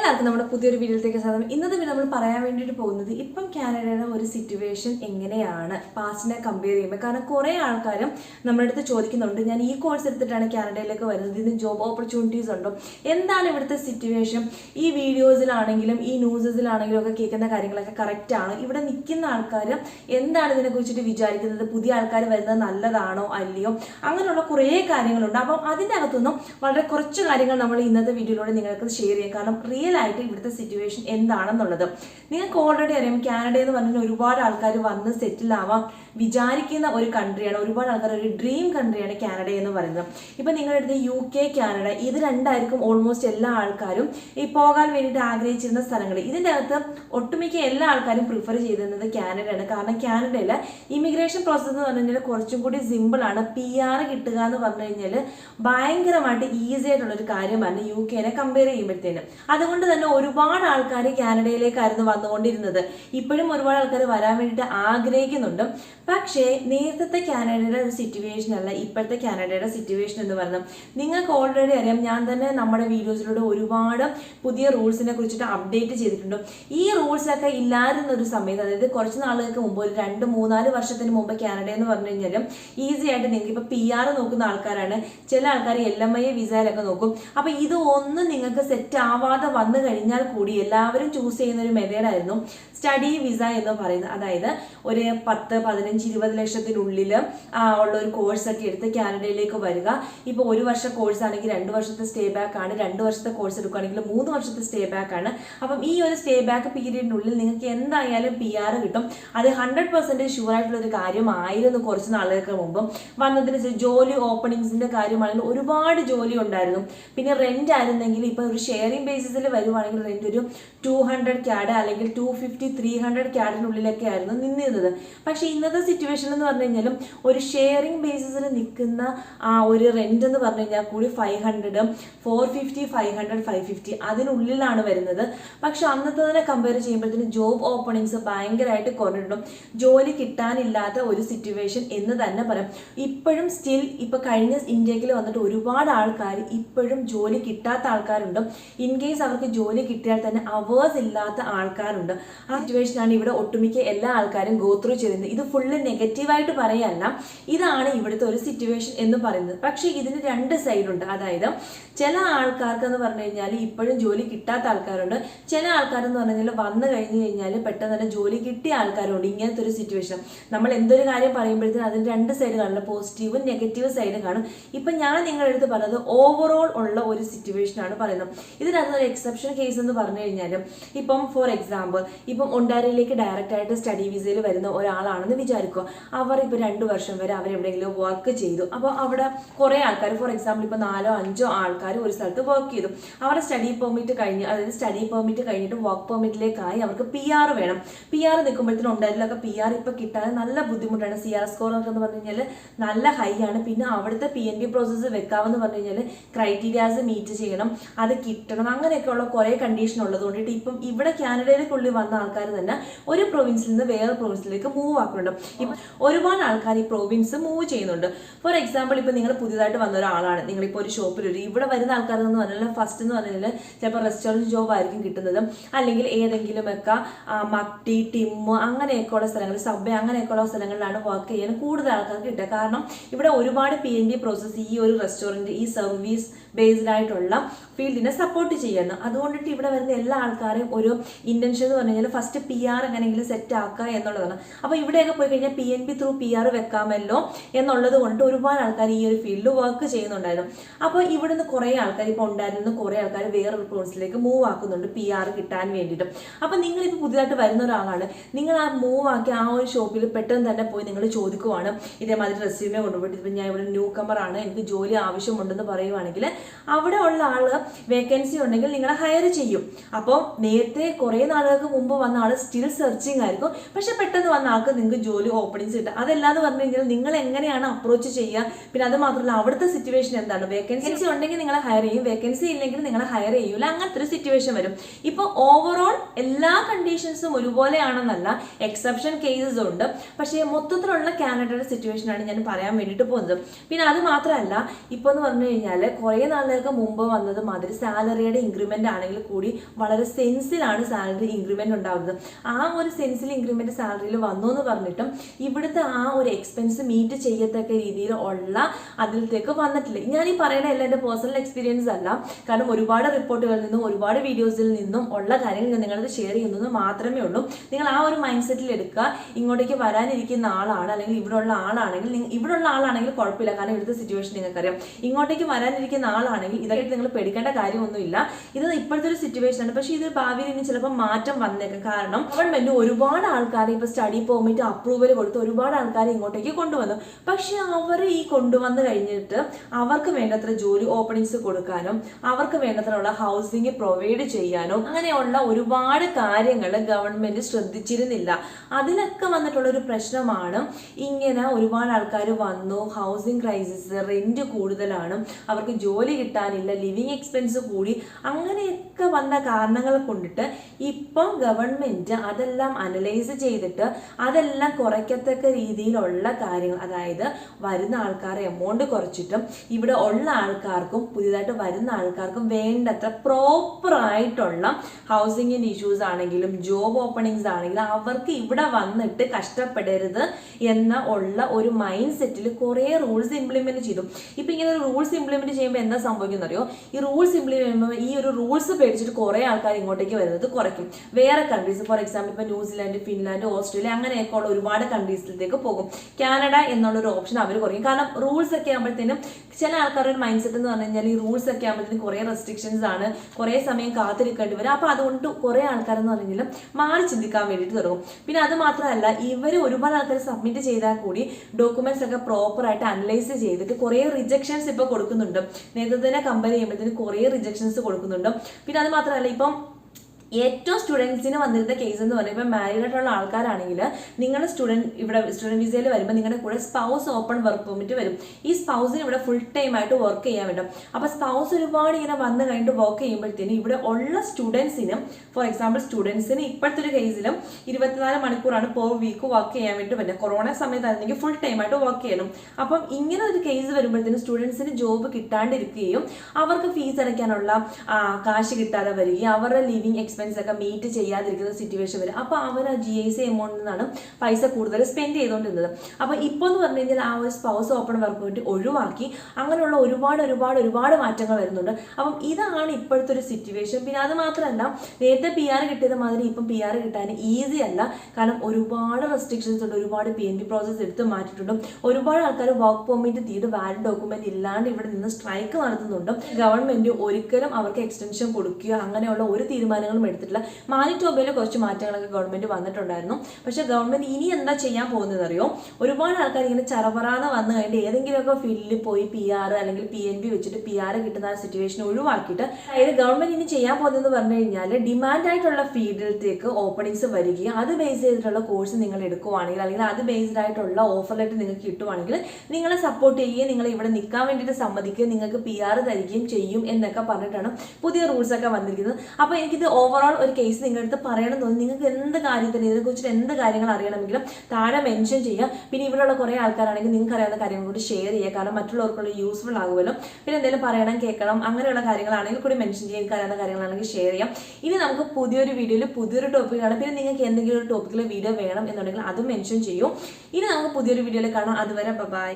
എല്ലാവർക്കും നമ്മുടെ പുതിയൊരു വീഡിയോയിലേക്ക് സ്വാഗതം. ഇന്നത്തെ വീഡിയോ നമ്മൾ പറയാൻ വേണ്ടിയിട്ട് പോകുന്നത് ഇപ്പം കാനഡയുടെ ഒരു സിറ്റുവേഷൻ എങ്ങനെയാണ്? പാസ്റ്റിനെ കമ്പയർ ചെയ്യുമ്പോൾ. കാരണം കുറേ ആൾക്കാരും നമ്മുടെ അടുത്ത് ചോദിക്കുന്നുണ്ട്. ഞാൻ ഈ കോഴ്സ് എടുത്തിട്ടാണ് കാനഡയിലേക്ക് വരുന്നത്. ഇതിന് ജോബ് ഓപ്പർച്യൂണിറ്റീസ് ഉണ്ടോ? എന്താണ് ഇവിടുത്തെ സിറ്റുവേഷൻ ഈ വീഡിയോസിലാണെങ്കിലും ഈ ന്യൂസസിലാണെങ്കിലും ഒക്കെ കേൾക്കുന്ന കാര്യങ്ങളൊക്കെ കറക്റ്റ് ആണ്. ഇവിടെ നിൽക്കുന്ന ആൾക്കാർ എന്താണ് ഇതിനെക്കുറിച്ചിട്ട് വിചാരിക്കുന്നത്? പുതിയ ആൾക്കാർ വരുന്നത് നല്ലതാണോ അല്ലയോ? അങ്ങനെയുള്ള കുറേ കാര്യങ്ങളുണ്ട്. അപ്പം അതിന്റെ അകത്തുനിന്നും വളരെ കുറച്ച് കാര്യങ്ങൾ നമ്മൾ ഇന്നത്തെ വീഡിയോയിലൂടെ നിങ്ങൾക്ക് ഷെയർ ചെയ്യാം. കാരണം റിയൽ ആയിട്ട് ഇവിടുത്തെ സിറ്റുവേഷൻ എന്താണെന്നുള്ളത്. നിങ്ങൾക്ക് ഓൾറെഡി അറിയാം കാനഡ എന്ന് പറഞ്ഞാൽ ഒരുപാട് ആൾക്കാർ വന്ന് സെറ്റിൽ ആവാം വിചാരിക്കുന്ന ഒരു കൺട്രിയാണ് ഒരുപാട് ആൾക്കാർ ഒരു ഡ്രീം കൺട്രിയാണ് കാനഡ എന്ന് പറയുന്നത്. ഇപ്പം നിങ്ങളുടെ അടുത്ത് യു കെ കാനഡ ഇത് രണ്ടായിരിക്കും ഓൾമോസ്റ്റ് എല്ലാ ആൾക്കാരും ഈ പോകാൻ വേണ്ടിയിട്ട് ആഗ്രഹിച്ചിരുന്ന സ്ഥലങ്ങൾ. ഇതിന്റെ അകത്ത് ഒട്ടുമിക്ക എല്ലാ ആൾക്കാരും പ്രിഫർ ചെയ്തിരുന്നത് കാനഡയാണ് കാരണം കാനഡയിൽ ഇമിഗ്രേഷൻ പ്രോസസ്സ് എന്ന് പറഞ്ഞു കഴിഞ്ഞാൽ കുറച്ചും കൂടി സിമ്പിളാണ് പി ആർ കിട്ടുക എന്ന് പറഞ്ഞു കഴിഞ്ഞാൽ ഭയങ്കരമായിട്ട് ഈസി ആയിട്ടുള്ള ഒരു കാര്യമാണ് യു കെനെ കമ്പയർ ചെയ്യുമ്പോഴത്തേനും. അതുകൊണ്ട് തന്നെ ഒരുപാട് ആൾക്കാർ കാനഡയിലേക്കായിരുന്നു വന്നുകൊണ്ടിരുന്നത്. ഇപ്പോഴും ഒരുപാട് ആൾക്കാർ വരാൻ വേണ്ടിയിട്ട് ആഗ്രഹിക്കുന്നുണ്ട്. പക്ഷേ നേരത്തെ കാനഡയുടെ ഒരു സിറ്റുവേഷൻ അല്ല ഇപ്പോഴത്തെ കാനഡയുടെ സിറ്റുവേഷൻ എന്ന് പറഞ്ഞു നിങ്ങൾക്ക് ഓൾറെഡി അറിയാം ഞാൻ തന്നെ നമ്മുടെ വീഡിയോസിലൂടെ ഒരുപാട് പുതിയ റൂൾസിനെ കുറിച്ചിട്ട് അപ്ഡേറ്റ് ചെയ്തിട്ടുണ്ട്. ഈ റൂൾസൊക്കെ ഇല്ലായിരുന്ന ഒരു സമയത്ത് അതായത് കുറച്ച് നാളുകൾക്ക് മുമ്പ് ഒരു രണ്ട് മൂന്നാൽ വർഷത്തിന് മുമ്പ് കാനഡ എന്ന് പറഞ്ഞു കഴിഞ്ഞാലും ഈസി ആയിട്ട് നിങ്ങൾക്ക് ഇപ്പോൾ പി ആർ നോക്കുന്ന ആൾക്കാരാണ്. ചില ആൾക്കാർ എൽ എം ഐ വിസയിലൊക്കെ നോക്കും. അപ്പോൾ ഇത് ഒന്നും നിങ്ങൾക്ക് സെറ്റ് ആവാതെ കഴിഞ്ഞാൽ കൂടി എല്ലാവരും ചൂസ് ചെയ്യുന്ന ഒരു മെത്തേഡായിരുന്നു സ്റ്റഡി വിസ എന്ന് പറയുന്നത്. അതായത് ഒരു പത്ത് പതിനഞ്ച് ഇരുപത് ലക്ഷത്തിനുള്ളിൽ ഉള്ള ഒരു കോഴ്സൊക്കെ എടുത്ത് കാനഡയിലേക്ക് വരിക. ഇപ്പോൾ ഒരു വർഷ കോഴ്സ് ആണെങ്കിൽ രണ്ട് വർഷത്തെ സ്റ്റേ ബാക്ക് ആണ്. രണ്ട് വർഷത്തെ കോഴ്സ് എടുക്കുകയാണെങ്കിൽ മൂന്ന് വർഷത്തെ സ്റ്റേ ബാക്ക് ആണ്. അപ്പം ഈ ഒരു സ്റ്റേ ബാക്ക് പീരീഡിനുള്ളിൽ നിങ്ങൾക്ക് എന്തായാലും പി ആർ കിട്ടും. അത് ഹൺഡ്രഡ് പെർസെന്റേജ് ഷുവർ ആയിട്ടുള്ള ഒരു കാര്യമായിരുന്നു കുറച്ച് നാളുകൾക്ക് മുമ്പ്. വന്നതിന് ജോലി ഓപ്പണിങ്സിന്റെ കാര്യമാണെങ്കിൽ ഒരുപാട് ജോലി ഉണ്ടായിരുന്നു. പിന്നെ റെന്റ് ആയിരുന്നെങ്കിൽ ഇപ്പൊ ഒരു ഷെയറിംഗ് ബേസിസിൽ വരുവാണെങ്കിൽ റേറ്റ് ഒരു ടു ഹൺഡ്രഡ് ക്യാഡ് അല്ലെങ്കിൽ ടു ഫിഫ്റ്റി ത്രീ ഹൺഡ്രഡ് ക്യാഡിനുള്ളിലൊക്കെ ആയിരുന്നു നിന്നിരുന്നത്. പക്ഷെ ഇന്നത്തെ സിറ്റുവേഷൻ എന്ന് പറഞ്ഞു കഴിഞ്ഞാലും ഒരു ഷെയറിംഗ് ബേസിസിൽ നിൽക്കുന്ന ആ ഒരു റെന്റ് എന്ന് പറഞ്ഞു കഴിഞ്ഞാൽ കൂടി five hundred four fifty five hundred five fifty അതിനുള്ളിലാണ് വരുന്നത്. പക്ഷെ അന്നത്തെ തന്നെ കമ്പയർ ചെയ്യുമ്പോഴത്തേന് ജോബ് ഓപ്പണിങ്സ് ഭയങ്കരമായിട്ട് കുറഞ്ഞിട്ടും ജോലി കിട്ടാനില്ലാത്ത ഒരു സിറ്റുവേഷൻ എന്ന് തന്നെ പറയാം. ഇപ്പോഴും സ്റ്റിൽ ഇപ്പൊ കഴിഞ്ഞ ഇന്ത്യയിൽ വന്നിട്ട് ഒരുപാട് ആൾക്കാർ ഇപ്പോഴും ജോലി കിട്ടാത്ത ആൾക്കാരുണ്ട്. ഇൻ കേസ് അവർക്ക് ജോലി കിട്ടിയാൽ തന്നെ അവേഴ്സ് ഇല്ലാത്ത ആൾക്കാരുണ്ട്. ആ സിറ്റുവേഷനാണ് ഇവിടെ ഒട്ടുമിക്ക എല്ലാ ആൾക്കാരും ഗോത്രൂ ചെയ്യുന്നത്. ഇത് ഫുള്ള് നെഗറ്റീവായിട്ട് പറയല്ല. ഇതാണ് ഇവിടുത്തെ ഒരു സിറ്റുവേഷൻ എന്ന് പറയുന്നത്. പക്ഷേ ഇതിന് രണ്ട് സൈഡുണ്ട് അതായത് ചില ആൾക്കാർക്ക് എന്ന് പറഞ്ഞു കഴിഞ്ഞാൽ ഇപ്പോഴും ജോലി കിട്ടാത്ത ആൾക്കാരുണ്ട്. ചില ആൾക്കാരെന്ന് പറഞ്ഞു കഴിഞ്ഞാൽ വന്നു കഴിഞ്ഞു കഴിഞ്ഞാൽ പെട്ടെന്ന് തന്നെ ജോലി കിട്ടിയ ആൾക്കാരുണ്ട്. ഇങ്ങനത്തെ ഒരു സിറ്റുവേഷൻ നമ്മൾ എന്തൊരു കാര്യം പറയുമ്പോഴത്തേക്കും അതിന് രണ്ട് സൈഡ് കാണില്ല പോസിറ്റീവും നെഗറ്റീവ് സൈഡും കാണും. ഇപ്പം ഞാൻ നിങ്ങളുടെ അടുത്ത് പറഞ്ഞത് ഓവറോൾ ഉള്ള ഒരു സിറ്റുവേഷനാണ് പറയുന്നത്. ഇതിനകത്ത് ഒരു എക്സെപ്ഷൻ കേസ് എന്ന് പറഞ്ഞു കഴിഞ്ഞാലും ഇപ്പം ഫോർ എക്സാമ്പിൾ ഇപ്പം ഒണ്ടാരിയിലേക്ക് ഡയറക്റ്റ് ആയിട്ട് സ്റ്റഡി വിസയിൽ വരുന്ന ഒരാളാണെന്ന് വിചാരിക്കുക. അവർ ഇപ്പോൾ രണ്ട് വർഷം വരെ അവരെവിടെയെങ്കിലും വർക്ക് ചെയ്തു. അപ്പോൾ അവിടെ കുറേ ആൾക്കാർ ഫോർ എക്സാമ്പിൾ ഇപ്പോൾ നാലോ അഞ്ചോ ആൾക്കാർ ഒരു സ്ഥലത്ത് വർക്ക് ചെയ്തു. അവരുടെ സ്റ്റഡി പെർമിറ്റ് കഴിഞ്ഞ് അതായത് സ്റ്റഡി പെർമിറ്റ് കഴിഞ്ഞിട്ട് വർക്ക് പെർമിറ്റിലേക്കായി അവർക്ക് പി ആർ വേണം. പി ആർ നിൽക്കുമ്പോഴത്തേനും ഉണ്ടായിരുന്നൊക്കെ പി ആർ ഇപ്പോൾ കിട്ടാൻ നല്ല ബുദ്ധിമുട്ടാണ്. സി ആർ സ്കോർ എന്നൊക്കെ എന്ന് പറഞ്ഞു കഴിഞ്ഞാൽ നല്ല ഹൈ ആണ്. പിന്നെ അവിടുത്തെ പി എൻ ഡി പ്രോസസ്സ് വെക്കാമെന്ന് പറഞ്ഞു കഴിഞ്ഞാൽ ക്രൈറ്റീരിയാസ് മീറ്റ് ചെയ്യണം. അത് കിട്ടണം. അങ്ങനെയൊക്കെയുള്ള കുറേ കണ്ടീഷൻ ഉള്ളത് കൊണ്ടിട്ട് ഇപ്പം ഇവിടെ കാനഡയിലേക്കുള്ളിൽ വന്ന ആൾക്കാർ തന്നെ ഒരു പ്രൊവിൻസിൽ നിന്ന് വേറെ പ്രൊവിൻസിലേക്ക് മൂവ് ആക്കുന്നുണ്ട്. ഇപ്പം ഒരുപാട് ആൾക്കാർ ഈ പ്രൊവിൻസ് മൂവ് ചെയ്യുന്നുണ്ട്. ഫോർ എക്സാമ്പിൾ ഇപ്പം നിങ്ങൾ പുതിയതായിട്ട് വന്ന ഒരാളാണ്. നിങ്ങളിപ്പോൾ ഒരു ഷോപ്പിൽ ഒരു ഇവിടെ വരുന്ന ആൾക്കാരെന്ന് പറഞ്ഞാൽ ഫസ്റ്റ് എന്ന് പറഞ്ഞാൽ ചിലപ്പോൾ റെസ്റ്റോറന്റ് ജോബ് ആയിരിക്കും കിട്ടുന്നത്. അല്ലെങ്കിൽ ഏതെങ്കിലുമൊക്കെ മട്ടി ടിമ്മ് അങ്ങനെയൊക്കെയുള്ള സ്ഥലങ്ങൾ സബ്വേ അങ്ങനെയൊക്കെയുള്ള സ്ഥലങ്ങളിലാണ് വർക്ക് ചെയ്യാൻ കൂടുതൽ ആൾക്കാർക്ക് കിട്ടുക. കാരണം ഇവിടെ ഒരുപാട് പി എൻ ഡി പ്രോസസ്സ് ഈ ഒരു റെസ്റ്റോറന്റ് ഈ സർവീസ് ബേസ്ഡ് ആയിട്ടുള്ള ഫീൽഡിനെ സപ്പോർട്ട് ചെയ്യുന്നു. അതുകൊണ്ടിട്ട് ഇവിടെ വരുന്ന എല്ലാ ആൾക്കാരെയും ഒരു ഇന്റൻഷൻ എന്ന് പറഞ്ഞു കഴിഞ്ഞാൽ ഫസ്റ്റ് പി ആർ എങ്ങനെയെങ്കിലും സെറ്റ് ആക്കുക എന്നുള്ളതാണ്. അപ്പോൾ ഇവിടെയൊക്കെ പോയി കഴിഞ്ഞാൽ P N P through P R വെക്കാമല്ലോ എന്നുള്ളത് കൊണ്ട് ഒരുപാട് ആൾക്കാർ ഈ ഒരു ഫീൽഡിൽ വർക്ക് ചെയ്യുന്നുണ്ടായിരുന്നു. അപ്പോൾ ഇവിടുന്ന് കുറേ ആൾക്കാർ ഇപ്പോൾ ഉണ്ടായിരുന്ന കുറേ ആൾക്കാർ വേറൊരു കോഴ്സിലേക്ക് മൂവ് ആക്കുന്നുണ്ട് പി ആർ കിട്ടാൻ വേണ്ടിയിട്ട്. അപ്പോൾ നിങ്ങളിപ്പോൾ പുതിയതായിട്ട് വരുന്ന ഒരാളാണ്. നിങ്ങൾ ആ മൂവ് ആക്കി ആ ഒരു ഷോപ്പിൽ പെട്ടെന്ന് തന്നെ പോയി നിങ്ങൾ ചോദിക്കുവാണ്. ഇതേമാതിരി റെസ്യൂമെ കൊണ്ടുപോയിട്ട് ഇപ്പം ഞാൻ ഇവിടെ ന്യൂ കമറാണ് എനിക്ക് ജോലി ആവശ്യമുണ്ടെന്ന് പറയുവാണെങ്കിൽ അവിടെ ഉള്ള ആൾ വേക്കൻസി ഉണ്ടെങ്കിൽ നിങ്ങളെ ഹയർ ചെയ്യും. അപ്പോൾ നേരത്തെ കുറേ നാളുകൾക്ക് മുമ്പ് വന്ന ആൾ സ്റ്റിൽ സെർച്ചിങ് ആയിരിക്കും. പക്ഷെ പെട്ടെന്ന് വന്ന ആൾക്ക് നിങ്ങൾക്ക് ജോലി ഓപ്പണിങ്സ് കിട്ടും. അതല്ലാന്ന് പറഞ്ഞു കഴിഞ്ഞാൽ നിങ്ങൾ എങ്ങനെയാണ് അപ്രോച്ച് ചെയ്യുക? പിന്നെ അത് മാത്രമല്ല അവിടുത്തെ സിറ്റുവേഷൻ എന്താണ്? വേക്കൻസി ഉണ്ടെങ്കിൽ നിങ്ങൾ ഹയർ ചെയ്യും. വേക്കൻസി ഇല്ലെങ്കിൽ നിങ്ങൾ ഹയർ ചെയ്യൂല. അങ്ങനത്തെ ഒരു സിറ്റുവേഷൻ വരും. ഇപ്പോൾ ഓവറോൾ എല്ലാ കണ്ടീഷൻസും ഒരുപോലെയാണെന്നല്ല എക്സെപ്ഷൻ കേസസ് ഉണ്ട്. പക്ഷേ മൊത്തത്തിലുള്ള കാനഡയുടെ സിറ്റുവേഷനാണ് ഞാൻ പറയാൻ വേണ്ടിയിട്ട് പോകുന്നത്. പിന്നെ അത് മാത്രമല്ല ഇപ്പോൾ എന്ന് പറഞ്ഞു കഴിഞ്ഞാൽ കുറേ നാളുകൾക്ക് മുമ്പ് വന്നത് മാതിരി സാലറിയുടെ ഇൻക്രിമെന്റ് ഡിപ്പാർട്ട്മെന്റിലാണെങ്കിൽ കൂടി വളരെ സെൻസിലാണ് സാലറി ഇൻക്രിമെന്റ് ഉണ്ടാകുന്നത് ആ ഒരു സെൻസിൽ ഇൻക്രിമെന്റ് സാലറിയിൽ വന്നു എന്ന് പറഞ്ഞിട്ടും ഇവിടുത്തെ ആ ഒരു എക്സ്പെൻസ് മീറ്റ് ചെയ്യത്തക്ക രീതിയിൽ ഉള്ള അതിലത്തേക്ക് വന്നിട്ടില്ല. ഞാൻ ഈ പറയുന്ന എല്ലാം എന്റെ പേഴ്സണൽ എക്സ്പീരിയൻസ് അല്ല. കാരണം ഒരുപാട് റിപ്പോർട്ടുകളിൽ നിന്നും ഒരുപാട് വീഡിയോസിൽ നിന്നും ഉള്ള കാര്യങ്ങൾ ഞാൻ നിങ്ങളത് ഷെയർ ചെയ്യുന്നത് മാത്രമേ ഉള്ളൂ. നിങ്ങൾ ആ ഒരു മൈൻഡ് സെറ്റിൽ എടുക്കുക. ഇങ്ങോട്ടേക്ക് വരാനിരിക്കുന്ന ആളാണ് അല്ലെങ്കിൽ ഇവിടെ ഉള്ള ആളാണെങ്കിൽ നിങ്ങ- ഇവിടെ ഉള്ള ആളാണെങ്കിൽ കുഴപ്പമില്ല. കാരണം ഇവിടുത്തെ സിറ്റുവേഷൻ നിങ്ങൾക്കറിയാം. ഇങ്ങോട്ടേക്ക് വരാനിരിക്കുന്ന ആളാണെങ്കിൽ ഇതായിട്ട് നിങ്ങൾ പേടിക്കേണ്ട കാര്യമൊന്നുമില്ല. ഇത് ഇപ്പോഴത്തെ ഒരു സിറ്റുവേഷൻ ആണ്. പക്ഷേ ഇത് ഭാവിയിൽ ഇനി ചിലപ്പോൾ മാറ്റം വന്നേക്കാം. കാരണം ഗവൺമെന്റ് ഒരുപാട് ആൾക്കാരെ ഇപ്പൊ സ്റ്റഡി പെർമിറ്റ് അപ്രൂവൽ കൊടുത്ത് ഒരുപാട് ആൾക്കാരെ ഇങ്ങോട്ടേക്ക് കൊണ്ടുവന്നു. പക്ഷെ അവർ ഈ കൊണ്ടുവന്നു കഴിഞ്ഞിട്ട് അവർക്ക് വേണ്ടത്ര ജോലി ഓപ്പണിങ്സ് കൊടുക്കാനും അവർക്ക് വേണ്ടത്ര ഹൗസിംഗ് പ്രൊവൈഡ് ചെയ്യാനും അങ്ങനെയുള്ള ഒരുപാട് കാര്യങ്ങൾ ഗവൺമെന്റ് ശ്രദ്ധിച്ചിരുന്നില്ല. അതിലൊക്കെ വന്നിട്ടുള്ള ഒരു പ്രശ്നമാണ് ഇങ്ങനെ ഒരുപാട് ആൾക്കാർ വന്നു ഹൗസിംഗ് ക്രൈസിസ് റെന്റ് കൂടുതലാണ് അവർക്ക് ജോലി കിട്ടാനില്ല ലിവിങ് എക്സ്പെൻസ് കൂടി. അങ്ങനെയൊക്കെ വന്ന കാരണങ്ങൾ കൊണ്ടിട്ട് ഇപ്പം ഗവൺമെന്റ് അതെല്ലാം അനലൈസ് ചെയ്തിട്ട് അതെല്ലാം കുറയ്ക്കത്തക്ക രീതിയിലുള്ള കാര്യങ്ങൾ അതായത് വരുന്ന ആൾക്കാരെ എമൗണ്ട് കുറച്ചിട്ടും ഇവിടെ ഉള്ള ആൾക്കാർക്കും പുതിയതായിട്ട് വരുന്ന ആൾക്കാർക്കും വേണ്ടത്ര പ്രോപ്പർ ആയിട്ടുള്ള ഹൗസിങ്ങിന്റെ ഇഷ്യൂസ് ആണെങ്കിലും ജോബ് ഓപ്പണിങ്സ് ആണെങ്കിലും അവർക്ക് ഇവിടെ വന്നിട്ട് കഷ്ടപ്പെടരുത് എന്ന ഉള്ള ഒരു മൈൻഡ് സെറ്റിൽ കുറേ റൂൾസ് ഇംപ്ലിമെന്റ് ചെയ്തു. ഇപ്പം ഇങ്ങനെ റൂൾസ് ഇംപ്ലിമെന്റ് ചെയ്യുമ്പോൾ എന്താ സംഭവിക്കുന്നത് അറിയോ ഈ റൂൾസ് ഇംപ്ലിമെന്റ് ചെയ്യുമ്പോൾ ഈ ഒരു റൂൾസ് പേടിച്ചിട്ട് കുറേ ആൾക്കാർ ഇങ്ങോട്ടേക്ക് വരുന്നത് കുറയ്ക്കും. വേറെ കൺട്രീസ് ഫോർ എക്സാമ്പിൾ ഇപ്പോൾ ന്യൂസിലാൻഡ് ഫിൻലാൻഡ് ഓസ്ട്രേലിയ അങ്ങനെയൊക്കെ ഉള്ള ഒരുപാട് കൺട്രീസിലേക്ക് പോകും. കാനഡ എന്നുള്ള ഒരു ഓപ്ഷൻ അവർ കുറയും കാരണം റൂൾസ് ഒക്കെ ആകുമ്പോഴത്തേനും ചില ആൾക്കാരുടെ ഒരു മൈൻഡ് സെറ്റ് എന്ന് പറഞ്ഞു കഴിഞ്ഞാൽ ഈ റൂൾസ് ഒക്കെ ആകുമ്പോഴത്തേനും കുറേ റെസ്ട്രിക്ഷൻസ് ആണ്. കുറേ സമയം കാത്തിരിക്കേണ്ടി വരും. അപ്പോൾ അതുകൊണ്ട് കുറേ ആൾക്കാരെന്ന് പറഞ്ഞെങ്കിലും മാറി ചിന്തിക്കാൻ വേണ്ടിയിട്ട് തുടങ്ങും. പിന്നെ അത് മാത്രമല്ല ഇവർ ഒരുപാട് ആൾക്കാർ സബ്മിറ്റ് ചെയ്താൽ കൂടി ഡോക്യുമെന്റ്സ് ഒക്കെ പ്രോപ്പർ ആയിട്ട് അനലൈസ് ചെയ്തിട്ട് കുറേ റിജക്ഷൻസ് ഇപ്പോൾ കൊടുക്കുന്നുണ്ട്. നേരത്തെ തന്നെ കമ്പയർ ചെയ്യുമ്പോഴത്തേന് കുറേ റിജക്ഷൻസ് കൊടുക്കുന്നുണ്ട്. പിന്നെ അത് മാത്രമല്ല ഇപ്പം ഏറ്റവും സ്റ്റുഡൻസിന് വന്നിരുന്ന കേസ് എന്ന് പറയുമ്പോൾ മാരീഡ് ആയിട്ടുള്ള ആൾക്കാരാണെങ്കിൽ നിങ്ങളുടെ സ്റ്റുഡന്റ് ഇവിടെ സ്റ്റുഡന്റ് വിസയിൽ വരുമ്പോൾ നിങ്ങളുടെ കൂടെ സ്പൗസ് ഓപ്പൺ വർക്ക് പെർമിറ്റ് വരും. ഈ സ്പൗസിന് ഇവിടെ ഫുൾ ടൈം ആയിട്ട് വർക്ക് ചെയ്യാൻ പറ്റും അപ്പോൾ സ്പൗസ് ഒരുപാട് ഇങ്ങനെ വന്ന് കഴിഞ്ഞിട്ട് വർക്ക് ചെയ്യുമ്പോഴത്തേനും ഇവിടെ ഉള്ള സ്റ്റുഡൻസിനും ഫോർ എക്സാമ്പിൾ സ്റ്റുഡൻസിന് ഇപ്പോഴത്തെ ഒരു കേസിലും ഇരുപത്തിനാല് മണിക്കൂറാണ് പെർ വീക്ക് വർക്ക് ചെയ്യാൻ വേണ്ടി പറ്റുക. കൊറോണ സമയത്തായിരുന്നെങ്കിൽ ഫുൾ ടൈം ആയിട്ട് വർക്ക് ചെയ്യണം. അപ്പം ഇങ്ങനെ ഒരു കേസ് വരുമ്പോഴത്തേനും സ്റ്റുഡൻസിന് ജോബ് കിട്ടാണ്ടിരിക്കുകയും അവർക്ക് ഫീസ് അടയ്ക്കാനുള്ള കാശ് കിട്ടാതെ വരികയും അവരുടെ ലിവിങ് എക്സ്പെൻസ് ഒക്കെ മീറ്റ് ചെയ്യാതിരിക്കുന്ന സിറ്റുവേഷൻ വരും. അപ്പോൾ അവർ ആ ജി ഐ സി എമൗണ്ടിൽ നിന്നാണ് പൈസ കൂടുതൽ സ്പെൻഡ് ചെയ്തുകൊണ്ടിരുന്നത് അപ്പോൾ ഇപ്പോൾ എന്ന് പറഞ്ഞു കഴിഞ്ഞാൽ ആ ഒരു സ്പൗസ് ഓപ്പൺ വർക്ക് വേണ്ടി ഒഴിവാക്കി. അങ്ങനെയുള്ള ഒരുപാട് ഒരുപാട് ഒരുപാട് മാറ്റങ്ങൾ വരുന്നുണ്ട്. അപ്പം ഇതാണ് ഇപ്പോഴത്തെ ഒരു സിറ്റുവേഷൻ പിന്നെ അത് മാത്രമല്ല നേരത്തെ പി ആർ കിട്ടിയത് മാതിരി ഇപ്പം പി ആർ കിട്ടാൻ ഈസി അല്ല. കാരണം ഒരുപാട് റെസ്ട്രിക്ഷൻസ് ഉണ്ട്. ഒരുപാട് പി എൻ ഡി പ്രോസസ്സ് എടുത്ത് മാറ്റിയിട്ടുണ്ട്. ഒരുപാട് ആൾക്കാർ വർക്ക് പെർമിറ്റ് തീരെ വാലിഡ് ഡോക്യുമെന്റ് ഇല്ലാണ്ട് ഇവിടെ നിന്ന് സ്ട്രൈക്ക് നടത്തുന്നുണ്ട്. ഗവൺമെന്റ് ഒരിക്കലും അവർക്ക് എക്സ്റ്റൻഷൻ കൊടുക്കുകയോ അങ്ങനെയുള്ള ഒരു തീരുമാനങ്ങളും എടുത്തിട്ടില്ല. മാനിറ്റോബയിൽ കുറച്ച് മാറ്റങ്ങളൊക്കെ ഗവൺമെന്റ് വന്നിട്ടുണ്ടായിരുന്നു. പക്ഷേ ഗവൺമെന്റ് ഇനി എന്താ ചെയ്യാൻ പോകുന്നത് അറിയോ ഒരുപാട് ആൾക്കാർ ഇങ്ങനെ ചറപറാന്ന് വന്നു കഴിഞ്ഞിട്ട് ഏതെങ്കിലുമൊക്കെ ഫീൽഡിൽ പോയി പി ആർ അല്ലെങ്കിൽ പി എൻ ബി വെച്ചിട്ട് പി ആർ കിട്ടുന്ന ആ സിറ്റുവേഷൻ ഒഴിവാക്കിയിട്ട് അതായത് ഗവൺമെന്റ് ഇനി ചെയ്യാൻ പോകുന്നതെന്ന് പറഞ്ഞു കഴിഞ്ഞാൽ ഡിമാൻഡ് ആയിട്ടുള്ള ഫീൽഡിലേക്ക് ഓപ്പണിങ്സ് വരികയും അത് ബേസ് ചെയ്തിട്ടുള്ള കോഴ്സ് നിങ്ങൾ എടുക്കുവാണെങ്കിൽ അല്ലെങ്കിൽ അത് ബേസ്ഡ് ആയിട്ടുള്ള ഓഫർ ലെറ്റർ നിങ്ങൾക്ക് കിട്ടുവാണെങ്കിൽ നിങ്ങളെ സപ്പോർട്ട് ചെയ്യുകയും നിങ്ങൾ ഇവിടെ നിൽക്കാൻ വേണ്ടിയിട്ട് സമ്മതിക്കുകയും നിങ്ങൾക്ക് പി ആർ തരികയും ചെയ്യും എന്നൊക്കെ പറഞ്ഞിട്ടാണ് പുതിയ റൂൾസ് ഒക്കെ വന്നിരിക്കുന്നത്. അപ്പോൾ എനിക്കിത് ഓവറോൾ ഒരു കേസ് നിങ്ങളുടെ അടുത്ത് പറയണം തോന്നി നിങ്ങൾക്ക് എന്ത് കാര്യത്തിന് ഇതിനെക്കുറിച്ച് എന്ത് കാര്യങ്ങൾ അറിയണമെങ്കിലും താഴെ മെൻഷൻ ചെയ്യുക. പിന്നെ ഇവിടെയുള്ള കുറേ ആൾക്കാരാണെങ്കിൽ നിങ്ങൾക്ക് അറിയാവുന്ന കാര്യങ്ങൾ കൂടി ഷെയർ ചെയ്യുക. കാരണം മറ്റുള്ളവർക്കുള്ള യൂസ്ഫുൾ ആകുമല്ലോ. പിന്നെ എന്തെങ്കിലും പറയണം കേൾക്കണം അങ്ങനെയുള്ള കാര്യങ്ങളാണെങ്കിൽ കൂടി മെൻഷൻ ചെയ്യാൻ എനിക്ക് അറിയാവുന്ന കാര്യങ്ങളാണെങ്കിൽ ഷെയർ ചെയ്യാം. ഇനി നമുക്ക് പുതിയൊരു വീഡിയോയിൽ പുതിയൊരു ടോപ്പിക്കാണ് പിന്നെ നിങ്ങൾക്ക് എന്തെങ്കിലും ഒരു ടോപ്പിക്കിൽ വീഡിയോ വേണം എന്നുണ്ടെങ്കിൽ അതും മെൻഷൻ ചെയ്യൂ. ഇനി നമുക്ക് പുതിയൊരു വീഡിയോയിൽ കാണാം. അതുവരെ ബൈ